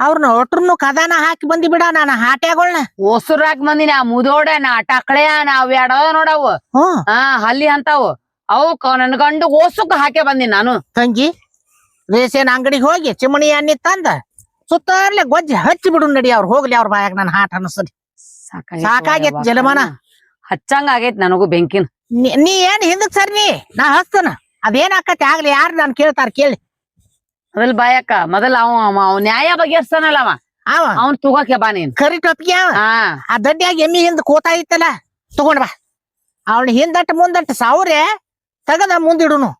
ಅವ್ರನ್ನ ಒಟ್ರನ್ನು ಕದಾನ ಹಾಕಿ ಬಂದಿ ಬಿಡ ನಾನು ಹಾಟ್ಯಾಗೊಳ್ನ. ಓಸುರಾಕ್ ಬಂದಿನ ಮುದೋಡೆ ನಾ ಟಕಳೆ ನಾವ್ ಎಡವ ನೋಡವು. ಹ್ಮ್ ಹಾ ಹಲ್ಲಿ ಅಂತಾವು. ಅವು ನನ್ ಗಂಡು ಓಸುಕ್ ಹಾಕಿ ಬಂದಿನಿ ನಾನು. ತಂಗಿ ರೇಷನ್ ಅಂಗಡಿಗೆ ಹೋಗಿ ಚಿಮಣಿ ಎಣ್ಣೆ ತಂದ. ಸುತ್ತಾರ್ಲೆ ಗೊಜ್ಜೆ ಹಚ್ಚಿ ಬಿಡು ನಡಿ ಅವ್ರು ಹೋಗ್ಲಿ ಅವ್ರ ಬಾಯಾಗ ನನ್ ಹಾಟ್ ಅನಸಲಿ ಸಾಕಾಗೈತ್ ಜಲಮಾನ. ಹಚ್ಚಂಗ ಆಗೈತ್ ನನಗೂ ಬೆಂಕಿನ. ನೀ- ನೀ ಏನ್ ಹಿಂದಕ್ ಸರ್ ನೀ? ನಾ ಹಸ್ತನ. ಅದೇನ್ ಆಕತಿ ಆಗ್ಲಿ ಯಾರು ನಾನು ಕೇಳ್ತಾರ ಕೇಳಿ. ಮೊದಲ್ ಬಾಯಕ್ಕ ಮೊದಲ ಅವ ಅವ- ನ್ಯಾಯ ಬಗೆಹರಿಸ್ತಾನಲ್ಲ ಅವ. ಅವ. ಅವ್ನ್ ತಗೋಕೆ ಬಾ ನೀನ್. ಕರಿ ಟೊಪ್ಪಿಗೆ ಅವ. ಹಾ. ಆ ದಡ್ಡಿಯಾಗಿ ಎಮ್ಮಿ ಹಿಂದ್ ಕೋತಾ ಇತ್ತಲ್ಲ ತಗೊಂಡ್ ಬಾ. ಅವಳ ಹಿಂದಟ್ ಮುಂದಟ್ಟು ಸಾವ್ರೆ ತಗದ ಮುಂದಿಡುನು.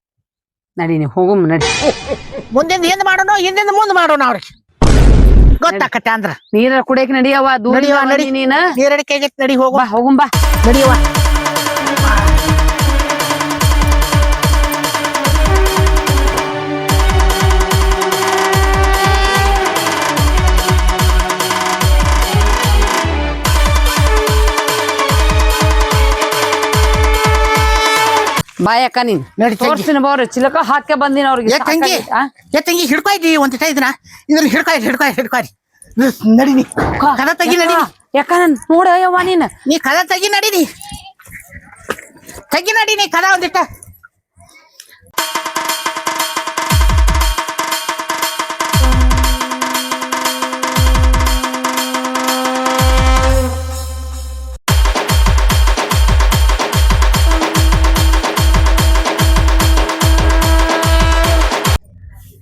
ನಡಿ ನೀ ಹೋಗು ನಡಿ. ಮುಂದಿಂದ ಹಿಂದ್ ಮಾಡೋನು ಹಿಂದಿಂದ ಮುಂದ್ ಮಾಡೋನು ಅವ್ರಿಗೆ. ಗೊತ್ತಾಕತ್ತೆ ಅಂದ್ರ. ನೀರ ಕುಡಿಯಕ್ ನಡಿಯವ ದೂರ ನಡಿ. ನೀನ. ನೀರಡಿಕೆ ನಡಿ ಹೋಗುವ ಬಾ ಹೋಗುಂ ಬಾ. ನಡಿಯವ ಬಾಯಕ್ಕ ನೀನ್. ನಡಿ ತಂಗಿ. ತೋರ್ಸಿನ ಬೋರ್ ಚಿಲಕ ಹಾಕೆ ಬಂದಿನ ಅವ್ರಿಗೆ ಏ ತಂಗಿ. ಆ? ಏ ತಂಗಿ ಹಿಡ್ಕೊಯ್ದಿ ಒಂದ್ ಇಟ ಇದನ್ನ. ಇದ್ರ ಹಿಡ್ಕೊಯ್ ಹಿಡ್ಕೊ ಹಿಡ್ಕೊರಿ ನಡಿನಿ ಕದ ತಗಿ ನಡಿ ನೀ. ಯಾಕ ನನ್ ನೋಡ ಯವ್ವ ನೀನ್? ನೀ ಕದ ತಗಿ ನಡೀನಿ ತಗಿ ನಡೀನಿ ಕದ ಒಂದಿಟ್ಟ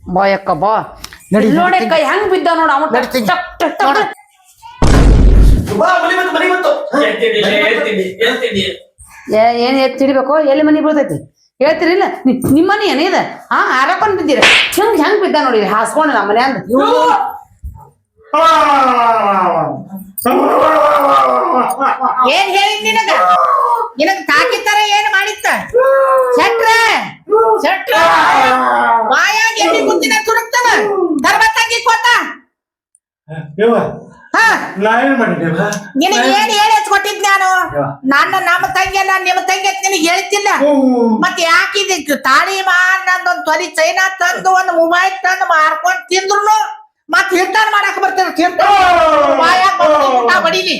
ಬಾಯಕ್ಕ ಬಾ. ನಡಿ, ನಡಿ. ಕೈ ಹೆಂಗ್ ಬಿದ್ದ ನೋಡ ಅವ ಮನಿ ಮನಿ ಏನ್ ಎತ್ತಿ ಹಿಡಿಬೇಕು ಎಲ್ಲಿ ಮನಿ ಬೀಳ್ತೈತಿ? ಹೇಳ್ತಿರಿಲ್ಲ ನಿ- ನಿಮ್ ಮನಿ ಏನಿದ ಇದ? ಹಾ ಆರಕೊಂಡ್ ಬಿದ್ದೀರ. ಹೆಂಗ್ ಹೆಂಗ್ ಬಿದ್ದ ನೋಡಿ ಹಾಸ್ಕೊಂಡು ನಮ್ಮ ಮನ್ಯಾಂದ ಏನ್ ಹೇಳಿದ್ ನಿನಗ? ನಿನಗ ತಾಕಿತ್ತಾರ ಏನ್ ಮಾಡಿತ್ತ ಶಟ್ರ! ಶಟ್ರ! ಬಾಯಾಗ ಎಲ್ಲಿ ಕುಂತಿನ ತುರುಕ್ತವ? ಧರ್ಮ ತಂಗಿ ಕೊತ್ತ ಯವ್ವ ಹಾ. ನಾ ಏನ್ ನಿನಗ ಹೇಳಿ ಕೊಟ್ಟಿದ್ ನಾನು? ನನ್ನ ನಮ್ಮ ತಂಗಿ ನಾನು ನಿಮ್ಮ ತಂಗಿ ಅಂತ ನಿನಗೆ ಹೇಳ್ತಿಲ್ಲ? ಮತ್ತೆ ಯಾಕಿದ್ ತಾಳಿ ಮಾರ್ ನಂದೊಂದ್ ತೊಲಿ ಚೈನಾ ತಂದು ಒಂದು ಮೊಬೈಲ್ ತಂದು ಮಾರ್ಕೊಂಡ್ ತಿಂದ್ರು ಮತ್ ತೀರ್ಥಾನ ಮಾಡಕ್ ಬರ್ತಾರ ತಿಂತಾರ ಬಾಯಾಗ ಬಂದು ಊಟ ಬಡಿಲಿ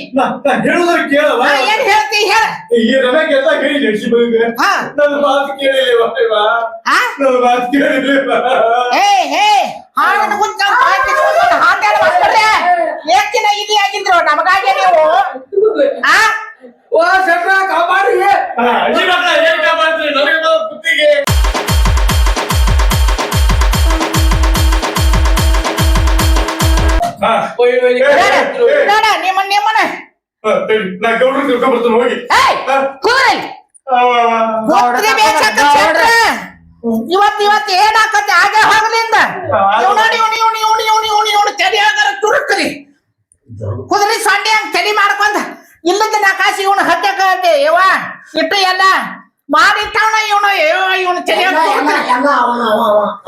ಹೇಳುದ್ರ ಕೇಳವ ಹಾ, ಏನ್ ಹೇಳ್ತಿ ಹೇಳ. ಈ ಹೇಳಿ ಹಾ. ನನ್ನ ಮಾತು ಇವ ಹಾ? ನನ್ನ ಮಾತು ಕೇಳಿಲ್ಲ ಹೇ ಹೇ ಹಾಡನ್ನು ಕುಂತ ಹಾಡ್ಯಾಡ ಮಾಡ್ತಾರೆ ಏಕಿನ ಇಲ್ಲಿ ಆಗಿದ್ರು ನಮಗಾಗಿ ನೀವು? ಆ? ಓ ಶಟ್ರ ಕಾಪಾಡಿ ಏನ್ ಕಾಪಾಡ್ತೀರಿ? ನನಗೆ ಬಂದ ಬುದ್ಧಿಗೆ ನೋಡ, ಹಾ, ತಡಿ, ನಾ ಗೌಡ್ರು ತಿಳ್ಕೊಂಡ್ಬರ್ತೀನಿ ಹೋಗಿ ಏಯ್ ಹಾ, ಕೂರಲ್. ಗೊತ್ತ್ರಿ ಬೇಕಾಕ ಶೆಟ್ರ. ಇವತ್ ಇವತ್ ಏನಾಕತ್ತೆ ಹಾಗೆ ಹೋಗಲಿಂದ ಇವ್ ನೋಡಿ ಇವ್ನು ಇವ್ನು ಇವ್ನು ಇವ್ನು ಇವ್ನು ಇವ್ನು ತಲೆ ಹಾಗಾರ ತುರುಕ್ರಿ ಕುದುರೆ ಸೊಂಡೆ ಹಂಗ್ ತಲೆ ಮಾಡ್ಕೊಂಡ ಇಲ್ಲದ ನಕಾಸಿ ಇವನು ಅಂತೆ ಯವ್ವ ಇಟ್ಟು ಎಲ್ಲ ಮಾಡಿಟ್ಟವನ ಇವನು ಇವನು ತಲೆ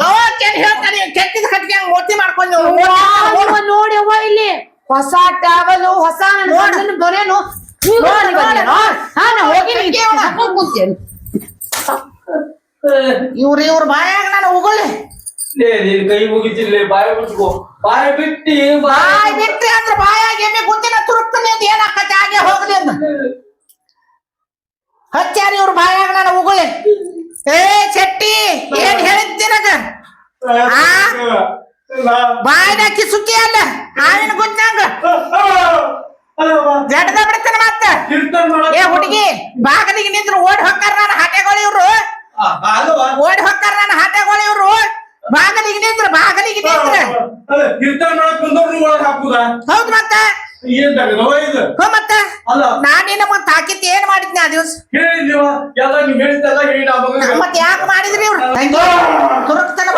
ಅವ ಕೆಟ್ಟ ಹೇಳ್ತಾನೆ ಕೆಟ್ಟಿದ ಕಟ್ಟಿಗೆ ಹಂಗ್ ಮೂರ್ತಿ ಮಾಡ್ಕೊಂಡು ನೋಡಿ ಅವ್ವ ಇಲ್ಲಿ. ಹೊಸ ಟ್ಯಾಬಲು ಹೊಸ ನನ್ನ ನೋಡು. ಗಂಡನ ಬರೇನು. ಇವ್ರ ಇವ್ರ ಬಾಯಾಗ ನಾನು ಉಗುಳಿ ಲೇ, ನೀನ್ ಕೈ ಮುಗಿತಿಲ್ಲ ಬಾಯ ಬಿಟ್ಕೋ ಬಾಯ ಬಿಟ್ಟಿ ಬಾಯ್ ಬಿಟ್ರಿ ಅಂದ್ರ ಬಾಯಾಗ ಎಮ್ಮೆ ಗುತ್ತಿನ ತುರುಕ್ತಾನೆ ಅಂತ ಏನಾಕತ್ತೆ ಹಾಗೆ ಹೋಗ್ಲಿ ಅಂದ. ಹಚ್ಚಾರಿ ಇವ್ರ ಬಾಯಾಗ ನಾನು ಉಗುಳಿ. ಏ, ಶೆಟ್ಟಿ, ಏನ್ ಹೇಳಿದ್ದೀರಗ ಬಾಯ್ದ ಕಿಸುಕಿ ಅಲ್ಲ, ಹಾವಿನ ಗುಂಜಂಗ ಜಡದ ಬಿಡ್ತಾನ ಮತ್ತ? ಏ, ಹುಡುಗಿ, ಬಾಗಲಿಗೆ ನಿಂದ್ರು ಓಡಿ ಹೊಕ್ಕಾರ ನಾನು ಹಟೆಗಳು ಇವ್ರು. ಓಡಿ ಹೊಕ್ಕಾರ ನನ್ನ ಹಟೆಗಳು ಇವ್ರು. ಬಾಗಲಿಗೆ ನಿಂದ್ರು ಬಾಗಲಿಗೆ ನಿಂದ್ರ ಹೌದ್ ಮತ್ತ? ಏನ್ ಇದು? ಹೋ ಮತ್ತ? ಅಲ್ಲ. ನಾನಿನ್ನ ಮತ್ತ ಹಾಕಿತ್ ಏನ್ ಮಾಡಿದ್ನಿ ಆ ದಿವಸ? ಹೇಳಿದ್ದೀವ ಎಲ್ಲ ನೀವ್ ಹೇಳಿದ್ದೆಲ್ಲ ಹೇಳಿ ಆ. ಮತ್ ಯಾಕೆ ಮಾಡಿದ್ರಿ ಇವ್ರು? ತುರುಕ್ತನ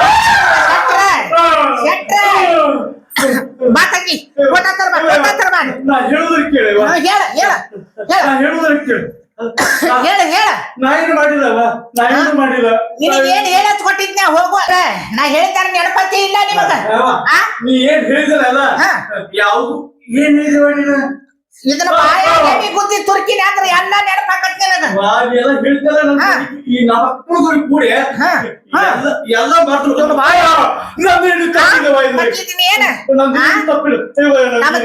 ತಂಗಿ ಕೊಟ್ಟಾತರ ಬಾ. ಕೊಟ್ಟಾತರ ಬಾ ನಾ ಹೇಳುದ್ರ ಕೇಳಿವ ಹಾ, ಹೇಳ ಹೇಳ ಹೇಳ. ನಾ ಹೇಳುದ್ರ ಕೇಳಿ. ಹೇಳ ಹೇಳ. ನಾ ಏನು ಮಾಡಿಲ್ಲವ ನಾ ಏನು ಮಾಡಿಲ್ಲ. ನಿನಗೆ ಏನ್ ಹೇಳತ್ ಕೊಟ್ಟಿದ್ನ? ಹೋಗುವ ನಾ ಹೇಳ್ತಾರ ನೆನಪತಿ ಇಲ್ಲ ನಿಮಗ. ಆ? ನೀ ಏನ್ ಹೇಳಿದಲ್ಲ. ಯಾವ್ದು? ಏನ್ ಇದು ಮಾಡಿದ ಇದನ್ನ ಬಾಯಾಗಿ ಎಲ್ಲ ನೆನಪು ಹಾಕತ್ತೇನದ ಬಾಯೆಲ್ಲ ಎಲ್ಲ ಮಾಡ್ತಾರೆ ಬಾಯ ನಮ್ಮ ಹಿಡಿದು ತಪ್ಪಿದೀನಿ ಏನ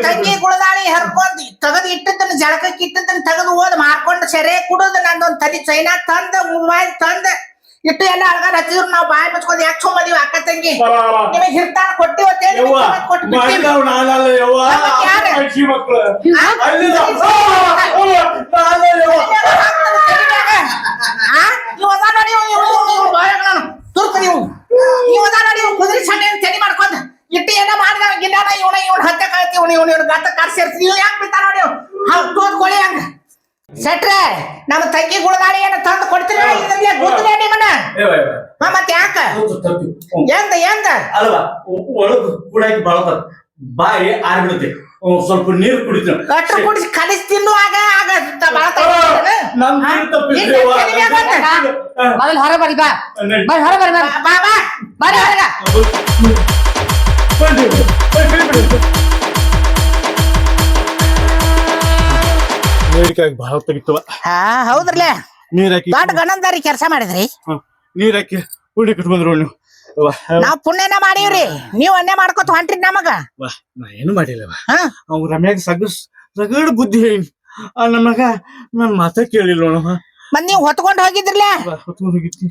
ತಂಗಿ ಗುಳದಾಳಿ ಹರ್ಕೊಂಡು ತಗದು ಇಟ್ಟದನ್ನ ಜಳಕಕ್ಕೆ ಇಟ್ಟದನ್ನ ತಗದು ಹೋದ್ ಮಾರ್ಕೊಂಡು ಸೆರೆ ಕುಡೋದು ನಂದೊಂದು ತಲೆ ಚೈನಾ ತಂದ ಮೊಬೈಲ್ ತಂದ ಇಟ್ಟು ಎಲ್ಲ ಅಳಗಾರ ಹಚ್ಚಿದ್ರು ನಾವು ಬಾಯಿ ಮುಚ್ಕೊಂಡು ಯಾಕೆ ಸುಮ್ಮದಿವ ಅಕ್ಕ ತಂಗಿ ನಿಮಗೆ ಹಿರ್ತಾನ ಕೊಟ್ಟಿವ ಇಟ್ಟು ಏನ ಮಾಡಿದ ಗಿಡನ ಇವನ ಇವನ್ ಹತ್ತೆ ಕಳ್ತೀವ್ ಇವನ್ ಇವನ್ ಗತ್ತ ಕರ್ಸಿರ್ತೀವಿ ಯಾಕೆ ಬಿಡ್ತಾರ ನೋಡಿ ಅವ್ರು ಕೊಳಿ ಹಂಗ. ಸೆಟ್ರೆ ನಮ್ಮ ತಂಗಿಗುಳ್ದ ಮತ್ ಯಾಕ? ಬಾ. ಬಾ ಬಾ. ಬಾ ತೆಗಿತವ. ಹಾ ಹೌದ್ರಲ್ಲ ಗಣಂದಾರಿ ಕೆಲಸ ಮಾಡಿದ್ರಿ. ನೀರ್ ಹಾಕಿ ಹುಡಿ ಕಟ್ಕೊಂಡ್ರು ನೀವು. ನಾವ್ ಪುಣ್ಯನ ಮಾಡೀವ್ರಿ. ನೀವ್ ಅನ್ನೇ ಮಾಡ್ಕೊತ ಹೊಂಟ್ರಿ ನಮಗ. ಅವ್ವ, ನಾ ಏನು ಮಾಡಿಲ್ಲವ. ಹಾ? ಅವ್ ರಮ್ಯಾಗ ಸಗ ಸಗಡ್ ಬುದ್ಧಿ ಹೇಳಿ. ಆ ನಮಗ ನನ್ ಮಾತ ಕೇಳಿಲ್ಲ ನೋಡವ ಮತ್ ನೀವ್ ಹೊತ್ಕೊಂಡ್ ಹೋಗಿದ್ರಲ್ಲ? ಹೊತ್ಕೊಂಡ್ ಹೋಗಿತ್ತಿ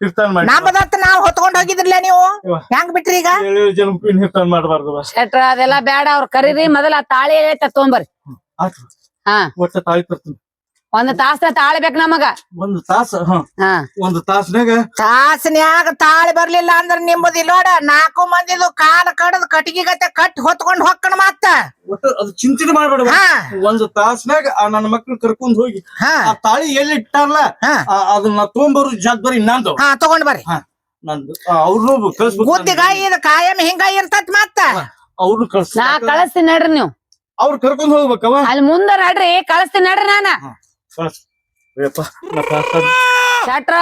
ಇರ್ತಾನ ಮಾಡಿ ನಮ್ಮದತ್ತ ನಾವ್ ಹೊತ್ಕೊಂಡ್ ಹೋಗಿದ್ರಲ್ಲ ನೀವು. ಹೆಂಗ್ ಬಿಟ್ರಿ ಈಗ? ಏಳು ಜನಕ್ಕೂ ಇನ್ ಇರ್ತಾನ ಮಾಡಬಾರ್ದು ಬಸ್ ಶೆಟ್ರ ಅದೆಲ್ಲ ಬೇಡ ಅವ್ರ ಕರೀರಿ. ಮೊದಲ ತಾಳಿ ತೊಗೊಂಬರ್ರಿ. ಆಯ್ತು ಹಾ. ಒಟ್ಟ ತಾಳಿ ತರ್ತೀನಿ ಒಂದ್ ತಾಸ ತಾಳಿ ಬೇಕ್ ನಮಗ. ಒಂದು ತಾಸ ಹ ಹಾ. ಒಂದು ತಾಸ್ನಾಗ ತಾಸನ್ಯಾಗ ತಾಳಿ ಬರ್ಲಿಲ್ಲ ಅಂದ್ರ ನಿಮ್ಮದ್ ಇಲ್ಲೋಡ ನಾಲ್ಕು ಮಂದಿದು ಕಾಲ ಕಡದ್ ಕಟ್ಟಿಗೆ ಗತೆ ಕಟ್ ಹೊತ್ಕೊಂಡ್ ಹೊಕ್ಕಣ ಮತ್ತ. ಒಟ್ಟ ಅದು ಚಿಂತನೆ ಮಾಡ್ಬೇಡ ಹಾ. ಒಂದು ತಾಸ್ನಾಗ ಆ ನನ್ನ ಮಕ್ಳು ಕರ್ಕೊಂಡ್ ಹೋಗಿ ಹಾ. ಆ ತಾಳಿ ಎಲ್ಲಿ ಇಟ್ಟಾರಲ್ಲ ಹಾ. ಆ- ಅದನ್ನ ಬರೀ ಜವಾಬ್ದಾರಿ ನಂದು. ಹಾ ತಗೊಂಡ್ ಬರ್ರಿ. ನಂದು. ಅವ್ರನ್ನೂ ಕಳ್ಸ್ಬೇಕು ಗುದ್ದಿಗ ಇದು ಕಾಯಂ ಹಿಂಗ ಇರ್ತತ್ ಮತ್ತ. ಅವ್ರನ್ನ ಕಳ್ಸ ನಾ ಕಳಿಸ್ತೀನಿ ನಡ್ರಿ ನೀವು. ಅವ್ರು ಕರ್ಕೊಂಡ್ ಹೋಗ್ಬೇಕವ ಅಲ್ಲಿ ಮುಂದ ನಡ್ರಿ ಕಳಿಸ್ತೀನಿ ನಡ್ರಿ ನಾನ. ಶೆಟ್ರ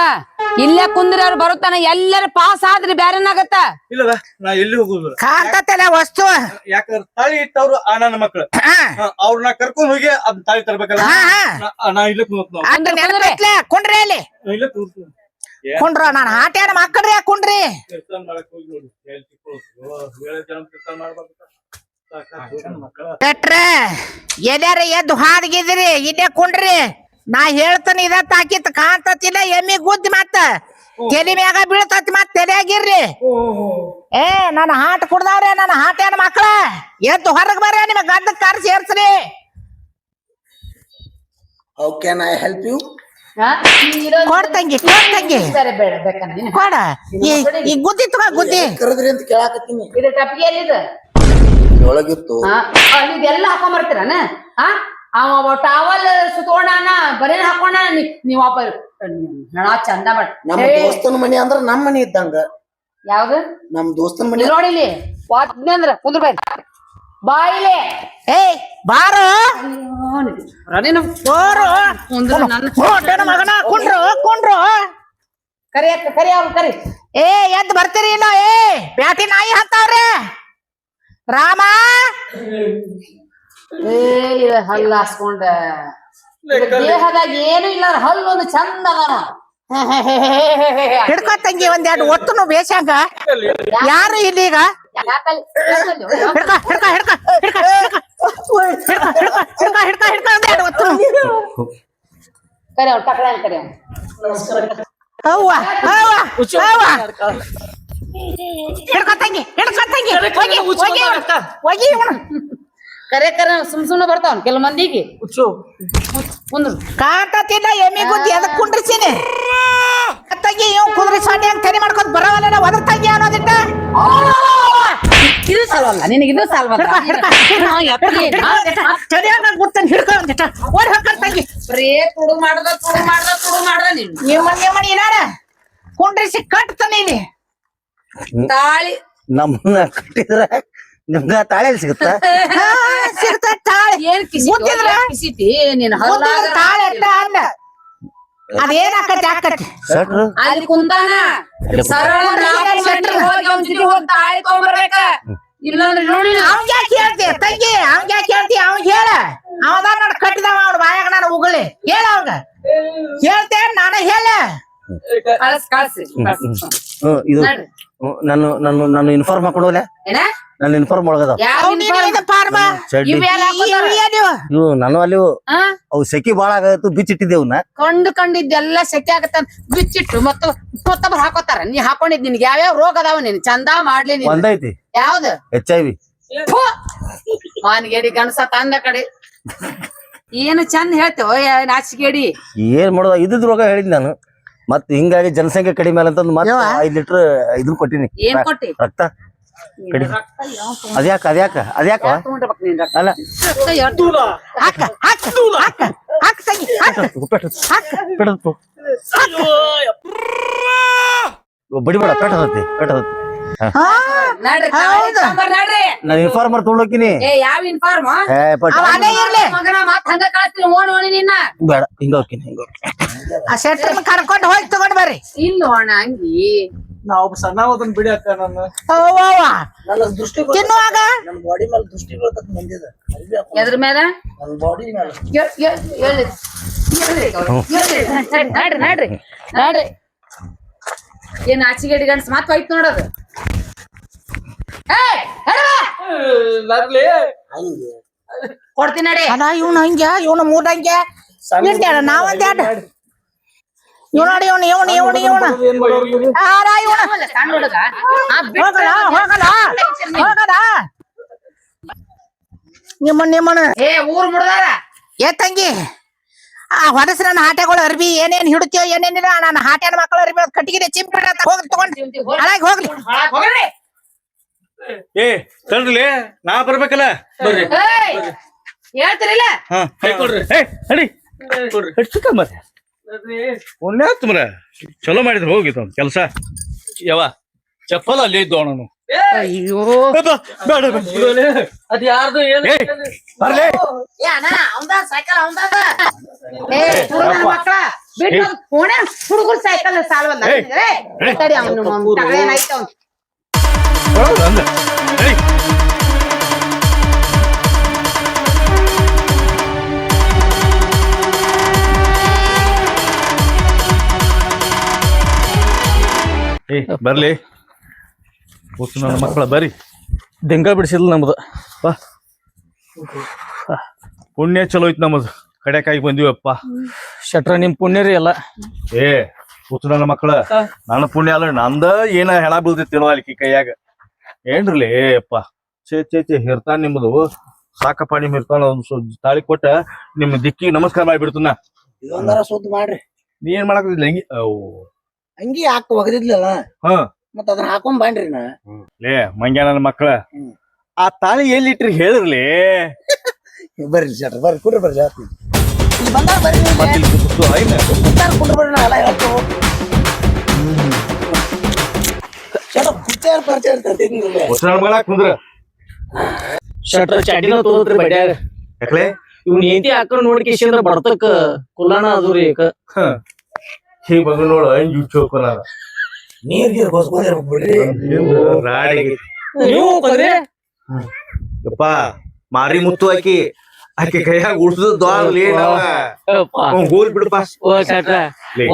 ಇಲ್ಲೇ ಕುಂದ್ರಿ ಅವ್ರು ಬರುತ್ತಾನ ಎಲ್ಲರ ಪಾಸ್ ಆದ್ರಿ ಬ್ಯಾರೇನಾಗತ್ತ ಇಲ್ಲದ ನಾ ಎಲ್ಲಿ ಹೋಗುದಿಲ್ಲ ಕಾಂತತೆಲ್ಲ ವಸ್ತು. ಯಾಕಂದ್ರೆ ತಾಳಿ ಇಟ್ಟವ್ರು ಆ ನನ್ನ ಮಕ್ಳು. ಅವ್ರನ್ನ ಕರ್ಕೊಂಡ್ ಹೋಗಿ ಅದ್ ತಾಳಿ ತರ್ಬೇಕಲ್ಲ? ನಾ- ಇಲ್ಲೇ ನೆನಪೈತ್ಲೆ? ಕುಂಡ್ರಿ ಅಲ್ಲಿ. ಇಲ್ಲೇ ನೋಡಿ. ಕುಂಡ್ರ ನಾನು ಆಟ ಮಕ್ಕಳ್ರಿ ಕುಂಡ್ರಿ? ಕೆಟ್ರ ಎದ್ಯಾರ ಎದ್ದು ಹಾದ್ಗಿದ್ರಿ ಇಲ್ಲೇ ಕುಂಡ್ರಿ. ನಾ ಹೇಳ್ತಾನೆ ಇದ ತಾಕಿತ್ ಕಾಂತತಿಲ್ಲ ಎಮ್ಮಿ ಗುದ್ದಿ ಮತ್ತ. ತೆಲಿ ಮ್ಯಾಗ ಬೀಳ್ತತಿ ಮತ್ ತಲೆಯಾಗಿರ್ರಿ ಏ ನನ್ನ ಹಾಟ್ ಕುಡ್ದವ್ರೆ ನನ್ನ ಹಾಟ್ ಏನ್ ಮಕ್ಳ? ಎದ್ದು ಹೊರಗ್ ಬರ್ರಿ ನಿಮ್ ಗದ್ದ ಕಾರ್ ಸೇರ್ಸ್ರಿ how can I help you ಕೊಡ್ ತಂಗಿ ಕೊಡ್ ತಂಗಿ. ಸರಿ ಬೇಡ ಬೇಕಂದ್ರೆ. ನೀನು. ಕೊಡ. ಈ ಈ ಗುದ್ದಿ ತಗೋ ಗುದ್ದಿ. ಕರೆದ್ರಿ ಅಂತ ಕೇಳಾಕತ್ತೀನಿ. ಇದು ಟಪ್ಪಿಗೆ ಎಲ್ಲಿದೆ? ಒಳಗಿತ್ತು. ಇದೆಲ್ಲ ಹಾಕೊಂಬರ್ತೀರನ ಹಾ ಅವ ಟಾವಲ್ ಸುತ್ಕೊಂಡಾನ ಬರೇನ್ ಹಾಕೋಣ ನೀವ್ ಹೆಣ ಚಂದ ಬಟ್ ನಮ್ಮ ದೋಸ್ತನ ಮನಿ ಅಂದ್ರ ನಮ್ಮ ಮನಿ ಇದ್ದಂಗ. ಯಾವ್ದು? ನಮ್ ದೋಸ್ತನ ಮನಿ ನೋಡಿಲಿ ನೋಡಿ ಇಲ್ಲಿ ವಾದ್ನೆ ಅಂದ್ರ ಕುಂದ್ರ ಬೈ ಬಾಯಿಲೆ ಏಯ್ ಬಾರೋ. ನೀನು ಬೋರು. ಕುಂದ್ರ ನನ್ನ ಮಗನ ಕುಂಡ್ರು ಕುಂಡ್ರು ಕರಿ ಕರಿ ಅವ್ರು ಕರಿ. ಏ ಎದ್ದು ಬರ್ತೀರಿ ಇನ್ನ ಏ ಬ್ಯಾಟಿ ನಾಯಿ ಹತ್ತವ್ರೆ ರಾಮ ಏ ಹಲ್ಲ ದೇಹದಾಗ ಏನು ಇಲ್ಲ ಹಲ್ಲು ಒಂದು ಚಂದ ಅದಾನ ಹಿಡ್ಕೋ ತಂಗಿ ಒಂದೆರಡು ಒತ್ತು ಬೇಸಂಗ ಯಾರು ಇಲ್ಲಿ ಈಗ ಹಿಡ್ಕ ಹಿಡ್ಕ ಹಿಡ್ಕ ಹಿಡ್ಕ ಹಿಡ್ಕ ಹಿಡ್ಕ ಹಿಡ್ಕ ಒಂದೆರಡು ಒತ್ತು ಕರೆ ಅವ್ರು ಪಕ್ಕಳ ಕರೆ ಅವ್ವ ಅವ್ವ ಅವ್ವ ಹಿಡ್ಕ ತಂಗಿ ಹಿಡ್ಕ ತಂಗಿ. ಹೋಗಿ ಇವನು. ಕರೆ ಕರೆ ಸುಮ್ ಸುಮ್ನೆ ಬರ್ತಾವ ಕೆಲ ಮಂದಿಗೆ. ಕುಂದ್ರು. ಕಾಟತಿಲ್ಲ ಎಮ್ಮಿ ಗುದ್ದಿ ಅದಕ್ಕೆ ಕುಂಡ್ರಿಸೀನಿ. ತಂಗಿ ಇವ್ ಕುದುರೆ ಸಾಡಿ ಹಂಗ್ ಮಾಡ್ಕೊಂಡು ಮಾಡ್ಕೊಂಡ್ ಬರವಲ್ಲ ತಂಗಿ ಅನ್ನೋದಿಟ್ಟ? ಇದು ಸಾಲ್ವಲ್ಲ ನಿನಗೆ ಇದು ಸಾಲ್ವಲ್ಲ. ಹಿಡ್ಕ ನಾನು ಸರಿಯಾಗ ಗುರ್ತನ್ ಹಿಡ್ಕ ಓಡಿ ಹೋಗ್ತಾರ ತಂಗಿ. ಬರೇ ತುಡು ಮಾಡ್ದ ತುಡು ಮಾಡ್ದ ತುಡು ಮಾಡ್ದ ನೀನು. ನಿಮ್ಮ ನಿಮ್ಮ ಏನಾರ ಕುಂಡ್ರಿಸಿ ಕಟ್ತಾನೆ ಇಲ್ಲಿ. ತಾಳಿ. ನಮ್ಮನ್ನ ಕಟ್ಟಿದ್ರ ನಿಮ್ಗ ತಾಳೆ ಸಿಗುತ್ತ? ಹಾ, ತಾಳೆ. ಏನ್ ಕಿಸಿತಿ ನೀನ್ ತಾಳೆ ತಾಳಿ ಅಟ್ಟ ಅಲ್ಲ ಅದೇನ್ ಆಕತಿ ಆಕತಿ? ಸಟ್ರು ಅಲ್ಲಿ ಕುಂತಾನ. ಸರಳ ನಾಲ್ಕು ಮಂದಿ ಹೋಗಿ ಅವ್ನ್ ಜೊತೆ ಹೋಗಿ ತಾಳಿ ತಗೊಂಡ್ಬರ್ಬೇಕ. ಇಲ್ಲಾಂದ್ರೆ ನೋಡಿ ಅವಂಗ ಯಾಕೆ ಹೇಳ್ತಿ? ತಂಗಿ ಅವಂಗ ಯಾಕೆ ಹೇಳ್ತಿ? ಅವಂಗ ಹೇಳ. ಅವದ ನೋಡ್ ಕಟ್ಟಿದವ ಅವ್ನ ಬಾಯಾಗ ನಾನು ಉಗುಳಿ. ಹೇಳ ಅವಂಗ. ಹೇಳ್ತೇ ನಾನ ಹೇಳ ಇದು ನಾನು. ನಾನು ನಾನು ಇನ್ಫಾರ್ಮ್ ಹಾಕೊಂಡೋಗ್ಲೆ ಏನ? ನಾನು ಇನ್ಫಾರ್ಮ್ ಒಳಗದ ಇವ್? ನಾನು ಅಲ್ಲಿ ಆ? ಅವು ಸೆಕಿ ಬಾಳ ಆಗತ್ತು ಬಿಚ್ಚಿಟ್ಟಿದ್ದೆ ಅವನ್ನ ಕಂಡು ಕಂಡಿದ್ದೆಲ್ಲ ಸೆಕೆ ಆಗತ್ತ ಬಿಚ್ಚಿಟ್ಟು ಮತ್ತು ಮತ್ತೊಬ್ರು ಹಾಕೋತಾರ. ನೀ ಹಾಕೊಂಡಿದ್ ನಿನ್ಗೆ ಯಾವ್ಯಾವ ರೋಗ ಅದಾವ ನೀನ್? ಚಂದ ಮಾಡ್ಲಿ ಬಂದೈತಿ ಒಂದೈತಿ ಯಾವ್ದು? H I V! ಮಾನ್ಗೇಡಿ ಗಣಸ ತಂದ ಕಡೆ. ಏನು ಚಂದ ಹೇಳ್ತೇವ ನಾಚಿಗೇಡಿ ಏನ್ ಮಾಡುದ? ಇದ್ರೋಗ ರೋಗ ಹೇಳಿದ್ ನಾನು. ಮತ್ ಹಿಂಗಾಗಿ ಜನಸಂಖ್ಯೆ ಕಡಿಮೆ ಅಂತಂದ್ ಮತ್ತೆ. ಐದ್ ಲೀಟರ್ ಇದನ್ ಕೊಟ್ಟಿನಿ. ಏನ್ ಕೊಟ್ಟಿ? ರಕ್ತ? ಕಡಿಮೆ ಅದ್ಯಾಕ ಅದ್ಯಾಕ ಅದ್ಯಾಕ? ಅಲ್ಲ. ಬಡಿಬೇಡ ಪೆಟ್ಟದತ್ತಿ ಪೆಟ್ಟದತ್ತಿ ಹಾ ನಡ್ರಿ ಹೌದು. ತಗೊಂಬರ್ ನಡ್ರಿ ನಾನು ಇನ್ಫಾರ್ಮರ್ ತಗೊಂಡೋಕಿನಿ ಏ ಯಾವ ಇನ್ಫಾರ್ಮ್? ಏ ಪಟ್ ಅವ ಇರ್ಲಿ. ಮಗನ ಮತ್ ಹಂಗ ಕಳ್ಸ್ತೀನಿ ಓಣಿ ಓಣಿ ನಿನ್ನ. ಬೇಡ ಹಿಂಗ ಹೋಗ್ತೀನಿ ಹಿಂಗ ಆ ಶೆಟ್ಟರ್ನ ಕರ್ಕೊಂಡು ಹೋಗಿ ತಗೊಂಡ್ ಬರ್ರಿ. ಇಲ್ಲ ಅಣ್ಣ ಹಂಗಿ. ನಾವು ಸಣ್ಣ ಹೋದನ್ ಬಿಡಿ ಅಕ್ಕ ನನ್ನ ಅವ್ವ ನನ್ನ ದೃಷ್ಟಿ. ತಿನ್ನುವಾಗ ನನ್ನ ಬಾಡಿ ಮೇಲೆ ದೃಷ್ಟಿ ಅರ್ಬಿ ಎದ್ರ ಮೇಲೆ? ನನ್ನ ಬಾಡಿ ಮೇಲೆ. ನಡ್ರಿ ನಡ್ರಿ. ಏನ್ ಆಚಿಗೆ ಗಂಡ್ಸ್ ಮಾತು ಹೋಯ್ತು ನೋಡೋದು? ನರ್ಲಿ ಹಂಗೆ ಕೊಡ್ತೀನಿ ನಡಿ. ಅದ ಇವ್ನ ಹಂಗೆ ಇವ್ನ ಮೂಡಂಗ್ಯ ನಿಂತ್ಯಾಡ ನಾವೊಂದ್ ಎರಡು ಇವ್ ನೋಡಿ ಇವ್ನ ಇವ್ನ ಇವ್ನ ಇವ್ನ. ಆರ ಇವ್ನ. ಹೋಗಲ್ಲ ಹೋಗಲ್ಲ. ಹೋಗಲ್ಲ ಏ ಊರ್ ಮುಡ್ದಾರ ಏ ತಂಗಿ ಆ ಹೊಡಸ್ ನನ್ನ ಹಾಟೆಗಳು ಅರ್ಬಿ ಏನೇನ್ ಹಿಡಿತೀಯೋ ಏನೇನಿಲ್ಲ ನನ್ನ ಹಾಟ್ಯಾನ ಮಕ್ಕಳು ಅರ್ಬಿ ಕಟ್ಟಿಗೆ ಚಿಂಪಿಡ ಹೋಗಿ ತಗೊಂಡ್. ಹಾಳಾಗಿ ಹೋಗ್ಲಿ. ಹೋಗ್ರಿ. ಏ ತಡ್ರಿ ನಾ ಬರ್ಬೇಕಲ್ಲ? ಬರ್ರಿ. ಹೇಳ್ತೀರಿಲ್ಲ? ಹಾ ಕೈ ಕೊಡ್ರಿ. ಏ ನಡಿ. ಕೊಡ್ರಿ ಹೆಚ್ಚು ಕಮ್ಮರಿ ಪುಣ್ಯಾತ್ ಮರ. ಚಲೋ ಮಾಡಿದ್ರು ಹೋಗಿತ್ತು ಒಂದ್ ಕೆಲಸ. ಯಾವ ಚಪ್ಪಲ್ ಅಲ್ಲಿ ಇದ್ದು ಅವನು ಅಯ್ಯೋ. ಬೇಡ ಅದ್ ಯಾರ್ದು ಏನು? ಬರ್ಲಿ. ಏ ಅಣ್ಣ ಅವಂದ ಸೈಕಲ್ ಹುಡುಗರು ಸಾಲ್ವಲ್ಲ. ತಡಿ ಅವನು ಅವ್ನು. ಏ ಬರ್ಲಿ. ಕೂತು ನನ್ನ ಮಕ್ಕಳ ಬರ್ರಿ ದಿಂಗ ಬಿಡಿಸಿಲ್ಲ ನಮ್ದು. ಬಾ. ಪುಣ್ಯ ಚಲೋ ಐತ್ ನಮ್ಮದು ಕಡೆಕಾಗಿ ಬಂದಿವಪ್ಪ. ಶಟ್ರ ನಿಮ್ ಪುಣ್ಯ ರೀ ಎಲ್ಲ. ಏ ಕೂತು ನನ್ನ ಮಕ್ಕಳ. ನನ್ನ ಪುಣ್ಯ ಅಲ್ಲ ನಂದ ಏನ ಹೆಣ ಬೀಳ್ತೈತಿ ಅಲ್ಲಿಕಿ ಕೈಯಾಗ. ಏನ್ರಲಿ ಅಪ್ಪ? ಚೇ ಚೇ ಚೇ ಹಿರ್ತಾನ ನಿಮ್ಮದು ಸಾಕಪ್ಪ ನಿಮ್ ಹಿರ್ತಾನ ಒಂದ್ ತಾಳಿ ಕೊಟ್ಟ ನಿಮ್ ದಿಕ್ಕಿ ನಮಸ್ಕಾರ ಮಾಡಿಬಿಡ್ತನ. ಇದೊಂದರ ಸುದ್ದಿ ಮಾಡ್ರಿ. ನೀ ಏನ್ ಮಾಡಾಕತ್ತಿಲ್ಲ ಹಂಗಿ ಅವ್ ಹಂಗಿ ಹಾಕಿ ಒಗದಿದ್ಲಲ್ಲ? ಹಾ. ಮತ್ತ ಅದನ್ನ ಹಾಕೊಂಡ್ ಬಾಂಡ್ರಿ ನಾ. ಲೇ ಮಂಗ್ಯ ನನ್ನ ಮಕ್ಕಳ ಆ ತಾಳಿ ಎಲ್ಲಿಟ್ರಿ ಹೇಳಿರ್ಲಿ ಬರ್ರಿ ಸರ್ ಬರ್ರಿ ಕುಡ್ರಿ ಬರ್ರಿ ಜಾಸ್ತಿ ಇಲ್ಲಿ ಬಂದಾಗ ಬರ್ರಿ. ಮತ್ತೆ ಇಲ್ಲಿ ಐನ? ಬರ್ರಿ ನಾ ಎಲ್ಲ ಹೇಳ್ತೇವೆ ಹೊಸ ನನ್ನ ಮಗಳ ಕುಂದ್ರ. ಶಟ್ರ ಚಡ್ಡಿನ ತೋದ್ರಿ ಬಡ್ಯಾಗ ಯಾಕಲೆ? ಇವ್ನ ಏಂತಿ ಹಾಕೊಂಡ್ ನೋಡ್ಕೇಶಂದ್ರ ಬರ್ತಕ್ಕ ಕುಲಾನ ಅದು ರೀ ನೋಡು ಅಂಜು ನೀರ್ ಗೀರ್ ಬಿಡ್ರಿ. ರಾಡಿ ನೀವು ಕದ್ರಿ? ಯಪ್ಪ ಮಾರಿ ಮುತ್ತು ಹಾಕಿ ಆಕೆ ಕೈಯಾಗ ಉಡ್ಸದ ದ್ವಾರ್ಲಿ ಗೋಲ್ ಬಿಡಪ್ಪ.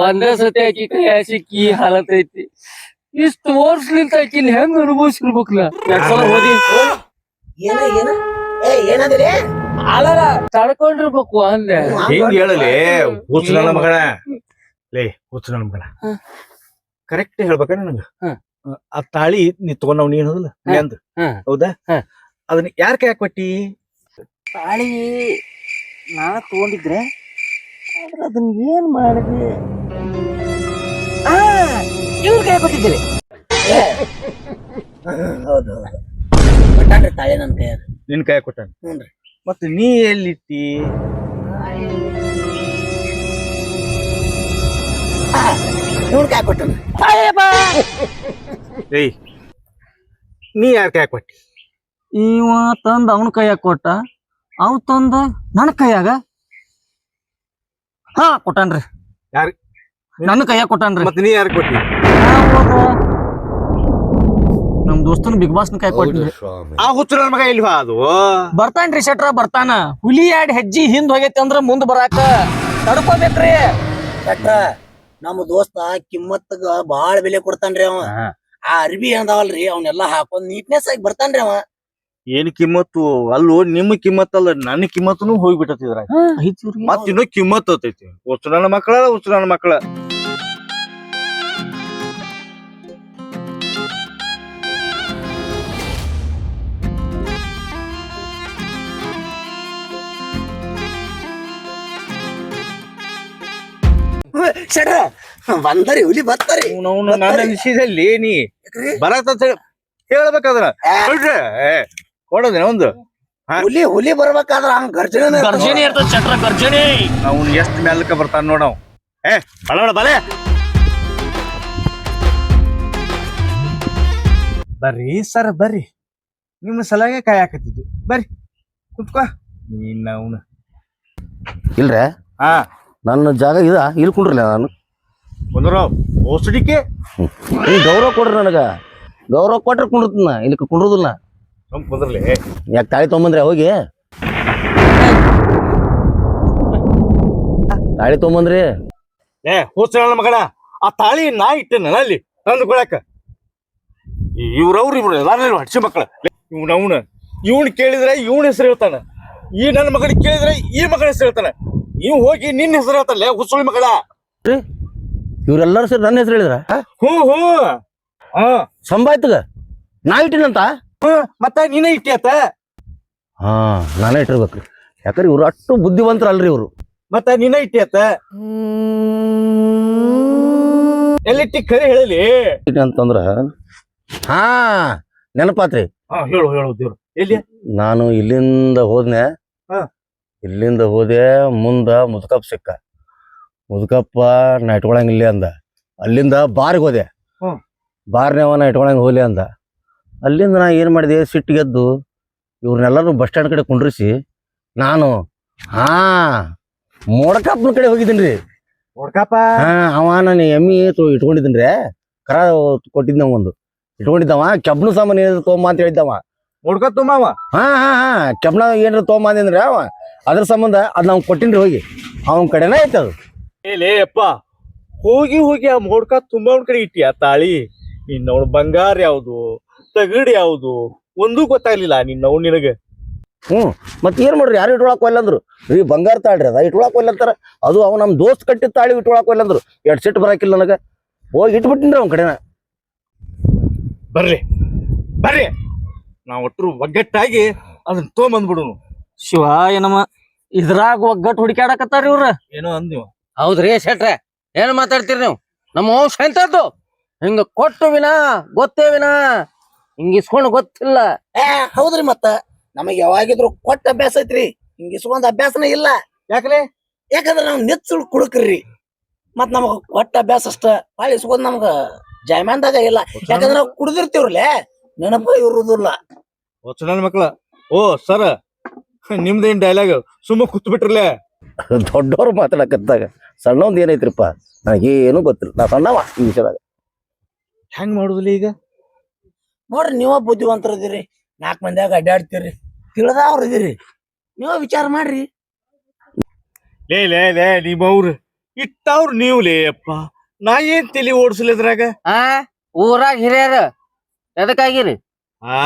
ಒಂದೇ ಸತಿ ಆಕಿ ಕೈ ಕೀ ಹಾಲತ್ ಐತಿ ಇಷ್ಟು ವರ್ಷಲಿಂತ ಇಲ್ಲಿ ಹೆಂಗ್ ಅನುಭವಿಸಿರ್ಬೇಕಲ್ಲ ಸಲ ಓದಿ ಏನ ಏನ? ಏ ಏನಂದ್ರೆ? ಅಲ್ಲ ತಡ್ಕೊಂಡಿರ್ಬೇಕು ಅಂದೆ. ಹಿಂಗ್ ಹೇಳಲಿ? ಹುಚ್ಚ ನನ್ನ ಲೇ ಹುಚ್ಚ ನನ್ನ ಕರೆಕ್ಟ್ ಹೇಳ್ಬೇಕ ನನಗ? ಹ್ಮ್. ಆ ತಾಳಿ ನೀ ತಗೊಂಡವ್ ನೀನ್ ಹೋದಲ್ಲ ಅಂದ ಹ್ಮ್. ಹೌದಾ. ಅದನ್ನ ಯಾರ ಕೈ ಕೊಟ್ಟಿ ತಾಳಿ ನಾ ತಗೊಂಡಿದ್ರೆ ಆದ್ರೆ ಅದನ್ನ ಏನ್ ಮಾಡಿದೆ ಆ ಇವ್ರ ಕೈ ಕೊಟ್ಟಿದ್ದೀರಿ ಹೌದು ಹೌದು. ಕೊಟ್ಟಾನ್ರಿ ನನ್ನ ಕೈ ನಿನ್ ಕೈ ಕೊಟ್ಟಾನ? ಮತ್ತೆ ನೀ ಎಲ್ಲಿಟ್ಟಿ? ಇವ್ರ ಕೈ ಕೊಟ್ಟನ. ಏಯ್ ನೀ ಯಾರ ಕೈ ಕೊಟ್ಟಿ? ಇವ ತಂದ ಅವನ ಕೈಯಾಗ ಕೊಟ್ಟ ಅವ್ ತಂದ ನನ್ನ ಕೈಯಾಗ? ಹಾ ಕೊಟ್ಟಾನ್ರಿ. ಯಾರು? ನನ್ನ ಕೈಯಾಗ ಕೊಟ್ಟಾನ್ರಿ. ಮತ್ತೆ ನೀ ಯಾರು ಕೊಟ್ಟಿ? ನಮ್ ದೋಸ್ತನ ಬಿಗ್ ಬಾಸ್ ಕೈ ಕೊಟ್ಟಿನಿ ಆ ಹುಚ್ಚು ನನ್ ಮಗ ಇಲ್ವಾ ಅದು? ಬರ್ತಾನ್ರಿ ಶೆಟ್ರ ಬರ್ತಾನ. ಹುಲಿ ಎರಡ್ ಹೆಜ್ಜಿ ಹಿಂದ್ ಹೋಗೈತಿ ಅಂದ್ರ ಮುಂದ್ ಬರಾಕ. ತಡ್ಕೋಬೇಕ್ರಿ. ಶೆಟ್ರ ನಮ್ಮ ದೋಸ್ತ ಕಿಮ್ಮತ್ತಗ ಬಾಳ ಬೆಲೆ ಕೊಡ್ತಾನ್ರಿ ಅವ. ಆ ಅರ್ಬಿ ಅಂದಾವಲ್ರಿ ಅವನ್ನೆಲ್ಲ ಹಾಕೊಂಡ್ ನೀಟ್ನೆಸ್ ಆಗಿ ಬರ್ತಾನ್ರಿ ಅವ. ಏನ್ ಕಿಮ್ಮತ್ತು? ಅಲ್ಲೋ ನಿಮ್ಮ ಕಿಮ್ಮತ್ ಅಲ್ಲ ನನ್ನ ಕಿಮ್ಮತ್ತನು ಹೋಗ್ಬಿಟ್ಟತಿದ್ರ ಮತ್ತಿನ್ನೂ ಇನ್ನೂ ಕಿಮ್ಮತ್ ಹತ್ತೈತಿ ನನ್ನ ಮಕ್ಕಳ ಹುಚ್ಚು ನನ್ನ ಮಕ್ಕಳ. ಶೆಟ್ರ ಬಂದರಿ ಹುಲಿ ಬರ್ತಾರಿ. ಅವ್ನು ವಿಷಯದಲ್ಲಿ ನೀ ಬರತ್ತ ಹೇಳ್ಬೇಕಾದ್ರ? ಕೊಡೋದಿನ ಒಂದು. ಹುಲಿ ಹುಲಿ ಬರ್ಬೇಕಾದ್ರ ಹಂಗ ಗರ್ಜನೆ ಗರ್ಜನೆ ಇರ್ತದ ಚಟ್ರ ಗರ್ಜನೆ. ಅವ್ನು ಎಷ್ಟ್ ಮೇಲಕ್ಕ ಬರ್ತಾನ ನೋಡವ್ ಏ ಬಳ ಬಲೆ. ಬರ್ರಿ ಸರ್ ಬರ್ರಿ. ನಿಮ್ಮ ಸಲಹೆ ಕಾಯಕತ್ತಿದ್ವಿ. ಬರ್ರಿ ಕುತ್ಕೋ. ನೀನ್ ಅವನು. ಇಲ್ರ? ಹಾ. ನನ್ನ ಜಾಗ ಇದ ಇಲ್ಲಿ ಕುಂಡ್ರಲ್ಲ ನಾನು. ಕುಂದ್ರ ಓಸಡಿಕೆ ನೀವು ಗೌರವ ಕೊಡ್ರಿ ನನಗೆ. ಗೌರವ ಕೊಟ್ರೆ ಕುಂಡ್ರತನ ಇಲ್ಲಿ ಕುಂಡ್ರದಿಲ್ಲ. ಸುಮ್ ಕುಂದ್ರಲಿ ಯಾಕೆ ತಾಳಿ ತೊಗೊಂಬಂದ್ರೆ ಹೋಗಿ? ತಾಳಿ ತೊಗೊಂಬಂದ್ರಿ. ಏ ನನ್ನ ಮಗನ ಆ ತಾಳಿ ನಾ ಇಟ್ಟೆನ ಅಲ್ಲಿ ತಂದುಕೊಳಕ. ಇವ್ರವ್ರು ಇವ್ರು ಎಲ್ಲಾರು ಹಡ್ಸಿ ಮಕ್ಕಳ. ಇವ್ನ ಅವನ. ಇವ್ನು ಕೇಳಿದ್ರೆ ಇವನ ಹೆಸರು ಹೇಳ್ತಾನೆ. ಈ ನನ್ನ ಮಗನಿಗೆ ಕೇಳಿದ್ರೆ ಈ ಮಗನ ಹೆಸರು ಹೇಳ್ತಾನ. ಇವ್ ಹೋಗಿ ನಿನ್ನ ಹೆಸರು ಹೇಳ್ತಲ್ಲ ಹುಸುಳಿ ಮಗಳ ಇವ್ರೆಲ್ಲರೂ ಸೇರಿ ನನ್ನ ಹೆಸರು ಹೇಳಿದ್ರ? ಹ್ಞೂ ಹ್ಞೂ ಹಾ. ಸಂಭಾಯ್ತಗ ನಾ ಇಟ್ಟಿನಂತ? ಮತ್ತ ನೀನೇ ಇಟ್ಟಿಯತ್ತ? ಹಾ ನಾನೇ ಇಟ್ಟಿರ್ಬೇಕ್ರಿ ಯಾಕಂದ್ರೆ ಇವ್ರು ಅಷ್ಟು ಬುದ್ಧಿವಂತರಲ್ರಿ ಇವ್ರು. ಮತ್ತ ನೀನೇ ಇಟ್ಟಿಯತ್ತ? ಎಲ್ಲಿಟ್ಟಿ ಕರಿ ಹೇಳಲಿ? ಅಂತಂದ್ರ ಹಾ ನೆನಪಾತ್ರಿ. ಹಾ ಹೇಳು ಹೇಳು ದೇವ್ರು. ಎಲ್ಲಿ? ನಾನು ಇಲ್ಲಿಂದ ಹೋದ್ನೆ ಹಾ. ಇಲ್ಲಿಂದ ಹೋದೆ ಮುಂದ ಮುದುಕಪ್ಪ ಸಿಕ್ಕ. ಮುದುಕಪ್ಪ ನಾ ಇಟ್ಕೊಳಂಗಿಲ್ಲ ಅಂದ. ಅಲ್ಲಿಂದ ಬಾರ್ಗೆ ಹೋದೆ. ಬಾರ್ನೇವ ನಾ ಇಟ್ಕೊಳಂಗ ಹೋಗ್ಲಿ ಅಂದ. ಅಲ್ಲಿಂದ ನಾ ಏನ್ ಮಾಡಿದೆ? ಸಿಟ್ಟಿಗೆದ್ದು ಇವ್ರನ್ನೆಲ್ಲರೂ ಬಸ್ ಸ್ಟ್ಯಾಂಡ್ ಕಡೆ ಕುಂಡ್ರಿಸಿ ನಾನು ಹಾ ಮೋಡಕಪ್ಪನ ಕಡೆ ಹೋಗಿದ್ದೀನಿ ರೀ ನೋಡ್ಕಪ್ಪ ಹಾ ಅವ ನಾನು ಎಮ್ಮಿ ಇಟ್ಕೊಂಡಿದ್ದೀನಿ ರೀ ಕರ ಕೊಟ್ಟಿದ್ದ ಒಂದು. ಇಟ್ಕೊಂಡಿದ್ದವ ಕೆಬ್ನು ಸಾಮಾನು ತೊಗೊಂಬ ಅಂತ ಹೇಳಿದ್ದವ. ನೋಡ್ಕ ತುಂಬವ ಹಾ ಹಾ ಹಾ. ಕೆಬ್ನ ಏನ್ರ ತೊಗೊಂಬಂದ್ರೆ ಅವ. ಅದ್ರ ಸಂಬಂಧ ಅದ್ ನಾವು ಕೊಟ್ಟಿನ್ರಿ ಹೋಗಿ. ಅವನ ಕಡೆನೇ ಐತೆ ಅದು. ಏಲೇ ಅಪ್ಪ. ಹೋಗಿ ಹೋಗಿ ಆ ಮೋಡ್ಕ ತುಂಬಾ ಒಂದ್ ಕಡೆ ಇಟ್ಟಿ ಆ ತಾಳಿ. ನಿನ್ನವಳು ಬಂಗಾರ ಯಾವ್ದು? ತಗಡ್ ಯಾವ್ದು? ಒಂದೂ ಗೊತ್ತಾಗ್ಲಿಲ್ಲ ನಿನ್ನವ್ ನಿನಗ. ಹ್ಮ್. ಮತ್ತೆ ಏನ್ ಮಾಡ್ರಿ? ಯಾರು ಇಟ್ಕೊಳಕ್ ಒಲ್ಲ ಅಂದ್ರು. ರೀ ಬಂಗಾರ ತಾಳ್ರಿ ಅದ. ಇಟ್ಕೊಳಕ್ ಒಲ್ಲ ಅಂತಾರ. ಅದು ಅವ ನಮ್ ದೋಸ್ತ್ ಕಟ್ಟಿದ ತಾಳಿ ಇಟ್ಕೊಳಕ್ ಒಲ್ಲ ಅಂದ್ರು. ಎರಡ್ ಸಿಟ್ಟು ಬರಾಕಿಲ್ಲ ನನಗ. ಹೋಗಿ ಇಟ್ಬಿಟ್ಟಿನ್ರಿ ಅವ್ನ ಕಡೆನ. ಬರ್ರಿ. ಬರ್ರಿ. ನಾವ್ ಒಟ್ಟರು ಒಗ್ಗಟ್ಟಾಗಿ ಅದನ್ನ ತೊಗೊಂಬಂದ್ಬಿಡುನು. ಶಿವ ಏನಮ್ಮ ಇದ್ರಾಗ ಒಗ್ಗಟ್ಟು ಹುಡುಕ್ಯಾಡಕತ್ತಾರ ಇವ್ರ? ಏನೋ ಅಂದಿವ ಹೌದ್ರಿ ಶೆಟ್ರೆ ಏನ್ ಮಾತಾಡ್ತೀರಿ ನೀವು? ನಮ್ಮ ವಂಶ ಎಂತದ್ದು? ಹಿಂಗ ಕೊಟ್ಟು ವಿನ ಗೊತ್ತೇ ವಿನ ಹಿಂಗ ಇಸ್ಕೊಂಡು ಗೊತ್ತಿಲ್ಲ. ಏ ಹೌದ್ರಿ ಮತ್ತ. ನಮಗ್ ಯಾವಾಗಿದ್ರು ಕೊಟ್ಟ ಅಭ್ಯಾಸ ಐತ್ರಿ. ಹಿಂಗ ಇಸ್ಕೊಂಡ್ ಅಭ್ಯಾಸನೇ ಇಲ್ಲ. ಯಾಕ್ರಿ? ಯಾಕಂದ್ರೆ ನಾವ್ ನೆಚ್ಚು ಕುಡುಕ್ರಿ. ಮತ್ ನಮಗ ಕೊಟ್ಟ ಅಭ್ಯಾಸ ಅಷ್ಟ ಬಾಳ ಇಸ್ಕೊಂಡ್ ನಮ್ಗ ಜಯಮಾನ್ದಾಗ ಇಲ್ಲ. ಯಾಕಂದ್ರೆ ನಾವ್ ಕುಡ್ದಿರ್ತೀವ್ರಲ್ಲೇ. ನೆನಪ ಇರುದಿಲ್ಲ ವಚನ ಮಕ್ಳ. ಓ ಸರ. ನಿಮ್ದೇನ್ ಡೈಲಾಗ್ ಸುಮ್ಮ ಕೂತ್ ಬಿಟ್ರಲ್ಲ ದೊಡ್ಡವ್ರು ಮಾತಾಡಕತ್ತಾಗ. ಸಣ್ಣವಂದ್ ಏನೈತ್ರಿಪ್ಪ? ಏನು ಗೊತ್ತಿಲ್ಲ. ನಾ ಸಣ್ಣವ ಈ ವಿಷಯದಾಗ. ಹೆಂಗ್ ಮಾಡುದಿಲ್ಲ ಈಗ? ನೋಡ್ರಿ ನೀವ ಬುದ್ಧಿವಂತರದಿರಿ ನಾಲ್ಕು ಮಂದಿಯಾಗ ಅಡ್ಡಾಡ್ತೀರಿ ತಿಳಿದವ್ರ ಇದೀರಿ ನೀವ ವಿಚಾರ ಮಾಡ್ರಿ. ಲೇ ಲೇ ಲೇ ನಿಮ್ಮವ್ರು. ಇಟ್ಟವ್ರು ನೀವು ಲೇ ಅಪ್ಪ. ನಾ ಏನ್ ತಲೆ ಓಡಿಸ್ಲಿದ್ರಾಗ ಆ? ಊರಾಗ ಹಿರಿಯರ ಎದಕ್ಕಾಗಿರಿ ಆ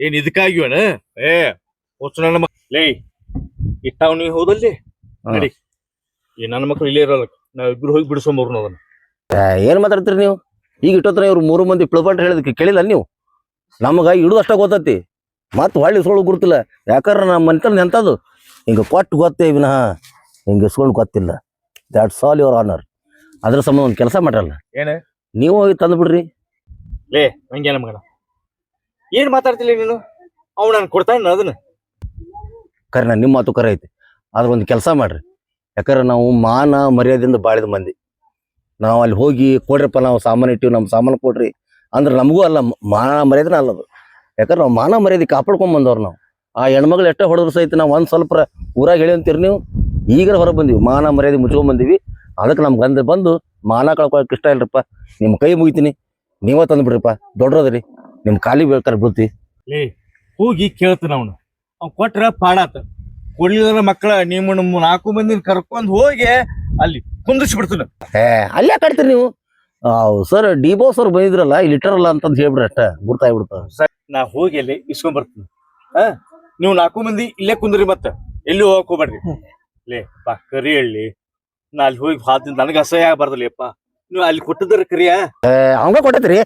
ಏನ್ ಇದಕ್ಕಾಗಿವನ ಏ ಹೊಚ್ಚ ನನ್ನ ಲೇ ಇಟ್ಟಾವ್ ನೀ ಹೋದಲ್ಲಿ? ಹಾ. ನಡಿ. ಈ ನನ್ನ ಮಕ್ಳು ಇಲ್ಲೇ ಇರಲ್ಲ. ನಾವ್ ಇಬ್ರು ಹೋಗಿ ಬಿಡಿಸ್ಕೊಂಬರ್ನು ಅದನ್ನ. ಏ, ಏನ್ ಮಾತಾಡ್ತೀರಿ ನೀವು? ಈಗ ಇಟ್ಟೋತ್ರ ಇವ್ರು ಮೂರು ಮಂದಿ ಪಿಳ್ಪಟ್ ಹೇಳಿದಕ್ಕೆ ಕೇಳಿಲ್ಲ ನೀವು? ನಮಗ ಇಡುದು ಅಷ್ಟ ಗೊತ್ತತಿ. ಮತ್ ಹೊಳ್ಳಿ ಸುಳ್ಳು ಗುರುತಿಲ್ಲ. ಯಾಕಂದ್ರೆ ನಮ್ಮ ಮನೆತನ ಎಂತದ್ದು ಹಿಂಗ ಕೊಟ್ಟು ಗೊತ್ತೇ ವಿನಃ ಹಿಂಗ ಇಸ್ಕೊಂಡು ಗೊತ್ತಿಲ್ಲ. ದ್ಯಾಟ್ಸ್ ಆಲ್ ಯುವರ್ ಆನರ್ ಅದ್ರ ಸಂಬಂಧ ಒಂದು ಕೆಲಸ ಮಾಡ್ರಲ್ಲ. ಏನ? ನೀವು ಹೋಗಿ ತಂದು ಬಿಡ್ರಿ ಲೇ, ಹಂಗೇನ ಮಗನ? ಏನ್ ಮಾತಾಡ್ತಿಲ್ಲ ನೀನು? ಅವ್ ನಾನು ಕೊಡ್ತಾನ ಅದನ್ನ. ಕರೆ ನಿಮ್ಮ ಮಾತು ಕರೆ ಐತಿ. ಆದ್ರೆ ಒಂದು ಕೆಲಸ ಮಾಡ್ರಿ. ಯಾಕಂದ್ರೆ ನಾವು ಮಾನ ಮರ್ಯಾದೆಯಿಂದ ಬಾಳಿದ ಮಂದಿ. ನಾವು ಅಲ್ಲಿ ಹೋಗಿ ಕೊಡ್ರಪ್ಪ, ನಾವು ಸಾಮಾನು ಇಟ್ಟಿವಿ ನಮ್ಮ ಸಾಮಾನು ಕೊಡ್ರಿ. ಅಂದ್ರೆ ನಮಗೂ ಅಲ್ಲ, ಮಾನ ಮರ್ಯಾದೆನ ಅಲ್ಲದು. ಯಾಕಂದ್ರೆ ನಾವು ಮಾನ ಮರ್ಯಾದೆ ಕಾಪಾಡ್ಕೊಂಡ್ ಬಂದವ್ರು ನಾವು. ಆ ಹೆಣ್ಮಗಳು ಎಷ್ಟೇ ಹೊಡೆದ್ರು ಸಹಿತ ನಾವು ಒಂದು ಸ್ವಲ್ಪ ಊರಾಗ ಹೇಳಿ ಅಂತೀರಿ ನೀವು? ಈಗ ಹೊರಗೆ ಬಂದೀವಿ. ಮಾನ ಮರ್ಯಾದೆ ಮುಚ್ಕೊಂಡ್ ಬಂದೀವಿ. ಅದಕ್ಕೆ ನಮ್ಗೆ ಅಂದ್ರೆ ಬಂದು ಮಾನ ಕಳ್ಕೊಳಕ್ಕೆ ಇಷ್ಟ ಇಲ್ರಪ್ಪ. ನಿಮ್ಮ ಕೈ ಮುಗಿತೀನಿ. ನೀವೇ ತಂದು ಬಿಡ್ರಿಪ್ಪ. ದೊಡ್ಡದ್ರಿ. ನಿಮ್ ಖಾಲಿ ಬೇಕಾರ ಬೀಳ್ತಿ ಲೇ ಹೋಗಿ ಕೇಳ್ತಾನ ಅವನು. ಅವ್ನು ಕೊಟ್ರ ಪಾಡಾತ. ಕೊಡ್ಲಿಲ್ಲ ಮಕ್ಕಳ ನಿಮ್ಮ ನಮ್ಮ ನಾಲ್ಕು ಮಂದಿನ ಕರ್ಕೊಂಡ್ ಹೋಗಿ ಅಲ್ಲಿ ಕುಂದಿಸ್ಬಿಡ್ತಾನ. ಏ ಅಲ್ಲೇ ಕಟ್ತೀರಿ ನೀವು? ಸರ್ ಡಿ ಬಾಸ್ ಅವ್ರು ಬಂದಿದ್ರಲ್ಲ ಇಲ್ಲಿ ಇಟ್ಟರಲ್ಲ ಅಂತಂದ್ ಹೇಳ್ಬಿಡ್ರಿ ಅಷ್ಟ. ಸರ್ ನಾ ಹೋಗಿ ಅಲ್ಲಿ ಇಸ್ಕೊಂಡ್ ಬರ್ತೀನಿ. ಹಾ ನೀವು ನಾಲ್ಕು ಮಂದಿ ಇಲ್ಲೇ ಕುಂದ್ರಿ ಮತ್ತ. ಎಲ್ಲಿ ಹೋಗಕ್ ಹೋಗ್ಬೇಡ್ರಿ. ಲೇ ಪಾ ಕರಿ ಹೇಳಿ ನಾ ಅಲ್ಲಿ ಹೋಗಿ ಹಾದಿಂದ ನನಗೆ ಅಸಹ್ಯ ಆಗ್ಬಾರ್ದಲ್ಲ ಅಪ್ಪ ನೀವು ಅಲ್ಲಿ ಕೊಟ್ಟದ್ರ ಕ್ರಿಯಾ? ಅವಂಗ ಕೊಟ್ಟೈತ್ರಿ.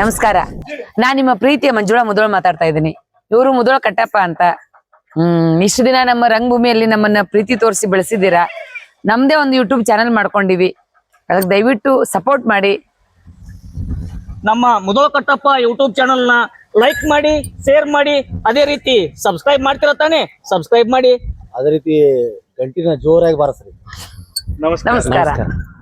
ನಮಸ್ಕಾರ. ನಾ ನಿಮ್ಮ ಪ್ರೀತಿಯ ಮಂಜುಳಾ ಮುದೋಳ ಮಾತಾಡ್ತಾ ಇದ್ದೀನಿ. ಇವರು ಮುದೋಳ ಕಟ್ಟಪ್ಪ ಅಂತ. ಹ್ಮ್ ಇಷ್ಟು ದಿನ ನಮ್ಮ ರಂಗಭೂಮಿಯಲ್ಲಿ ನಮ್ಮನ್ನ ಪ್ರೀತಿ ತೋರಿಸಿ ಬೆಳೆಸಿದ್ದೀರಾ? ನಮ್ದೇ ಒಂದು ಯೂಟ್ಯೂಬ್ ಚಾನೆಲ್ ಮಾಡ್ಕೊಂಡಿವಿ. ಅದಕ್ಕೆ ದಯವಿಟ್ಟು ಸಪೋರ್ಟ್ ಮಾಡಿ. ನಮ್ಮ ಮುದೋಳ ಕಟ್ಟಪ್ಪ ಯೂಟ್ಯೂಬ್ ಚಾನಲ್ನ ಲೈಕ್ ಮಾಡಿ ಶೇರ್ ಮಾಡಿ. ಅದೇ ರೀತಿ ಸಬ್ಸ್ಕ್ರೈಬ್ ಮಾಡ್ತಿರ ತಾನೆ? ಸಬ್ಸ್ಕ್ರೈಬ್ ಮಾಡಿ. ಅದೇ ರೀತಿ ಗಂಟಿನ ಜೋರಾಗಿ ಬರಸ್ರಿ. ನಮಸ್ಕಾರ. ನಮಸ್ಕಾರ.